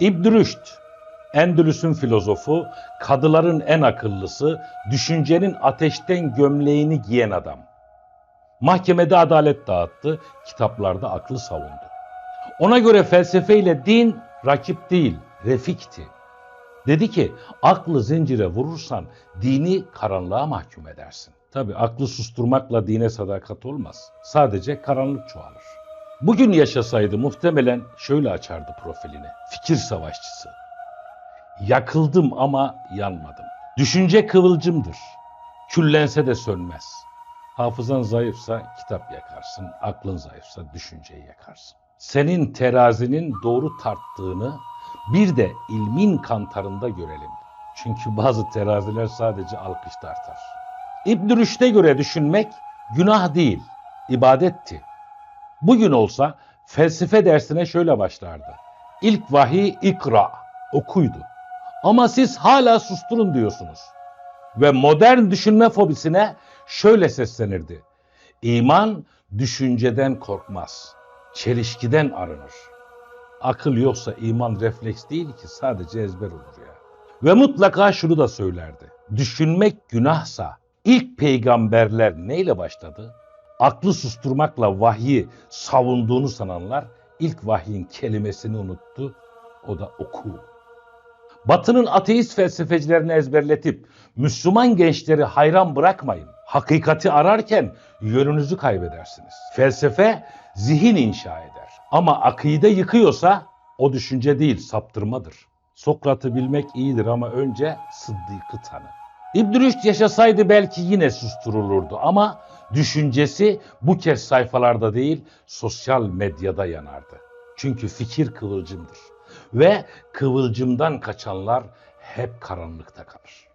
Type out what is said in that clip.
İbn Rüşd, Endülüs'ün filozofu, kadıların en akıllısı, düşüncenin ateşten gömleğini giyen adam. Mahkemede adalet dağıttı, kitaplarda aklı savundu. Ona göre felsefe ile din rakip değil, refikti. Dedi ki aklı zincire vurursan dini karanlığa mahkum edersin. Tabi aklı susturmakla dine sadakat olmaz. Sadece karanlık çoğalır. Bugün yaşasaydı muhtemelen şöyle açardı profilini. Fikir savaşçısı. Yakıldım ama yanmadım. Düşünce kıvılcımdır. Küllense de sönmez. Hafızan zayıfsa kitap yakarsın, aklın zayıfsa düşünceyi yakarsın. Senin terazinin doğru tarttığını bir de ilmin kantarında görelim. Çünkü bazı teraziler sadece alkış tartar. İbn Rüşd'e göre düşünmek günah değil, ibadetti. Bugün olsa felsefe dersine şöyle başlardı. İlk vahiy ikra, okuydu. Ama siz hala susturun diyorsunuz. Ve modern düşünme fobisine şöyle seslenirdi. İman düşünceden korkmaz, çelişkiden arınır. Akıl yoksa iman refleks değil ki sadece ezber olur ya. Ve mutlaka şunu da söylerdi. Düşünmek günahsa ilk peygamberler neyle başladı? Aklı susturmakla vahyi savunduğunu sananlar ilk vahyin kelimesini unuttu. O da oku. Batı'nın ateist felsefecilerini ezberletip Müslüman gençleri hayran bırakmayın. Hakikati ararken yönünüzü kaybedersiniz. Felsefe zihin inşa eder. Ama akide yıkıyorsa o düşünce değil saptırmadır. Sokrat'ı bilmek iyidir ama önce Sıddık'ı tanı. İbn Rüşd yaşasaydı belki yine susturulurdu ama düşüncesi bu kez sayfalarda değil sosyal medyada yanardı. Çünkü fikir kıvılcımdır ve kıvılcımdan kaçanlar hep karanlıkta kalır.